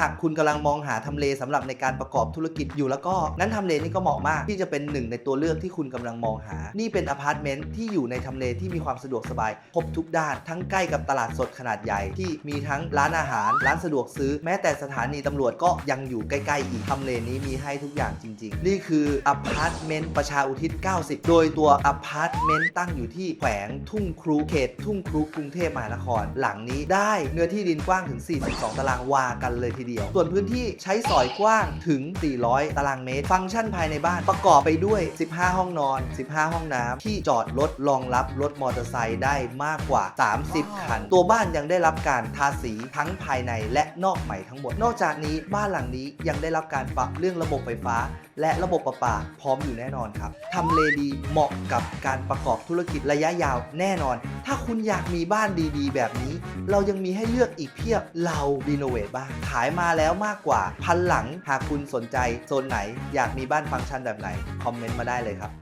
หากคุณกำลังมองหาทำเลสำหรับในการประกอบธุรกิจอยู่แล้วก็นั้นทำเลนี้ก็เหมาะมากที่จะเป็นหนึ่งในตัวเลือกที่คุณกำลังมองหา นี่เป็นอพาร์ตเมนต์ที่อยู่ในทำเลที่มีความสะดวกสบายครบทุกด้าน ทั้งใกล้กับตลาดสดขนาดใหญ่ ที่มีทั้งร้านอาหาร ร้านสะดวกซื้อ แม้แต่สถานีตำรวจก็ยังอยู่ใกล้ๆอีกทำเลนี้มีให้ทุกอย่างจริง ๆ นี่คืออพาร์ตเมนต์ประชาอุทิศ 90 โดยตัวอพาร์ตเมนต์ตั้งอยู่ที่แขวงทุ่งครูเขตทุ่งครูกรุงเทพมหานคร หลังนี้ได้เนื้อที่ดินกว้างถึง 42 ตารางวากันเลยทีเดียว ส่วนพื้นที่ใช้สอยกว้างถึง 400 ตารางเมตร ฟังก์ชันภายในบ้านประกอบไปด้วย 15 ห้องนอน 15 ห้องน้ำที่จอดรถรองรับรถมอเตอร์ไซค์ได้มากกว่า 30 คัน ตัวบ้านยังได้รับการทาสีทั้งภายในและนอกใหม่ทั้งหมด นอกจากนี้บ้านหลังนี้ยังได้รับการปรับเรื่องระบบไฟฟ้า และระบบประปาพร้อมอยู่แน่นอนครับทำเลดีเหมาะกับการประกอบธุรกิจระยะยาวแน่นอน ถ้าคุณอยากมีบ้านดีๆ แบบนี้ เรายังมีให้เลือกอีกเพียบเรารีโนเวทบ้านขายมาแล้วมากกว่าพันหลังหากคุณสนใจโซนไหน อยากมีบ้านฟังก์ชันแบบไหน คอมเมนต์มาได้เลยครับ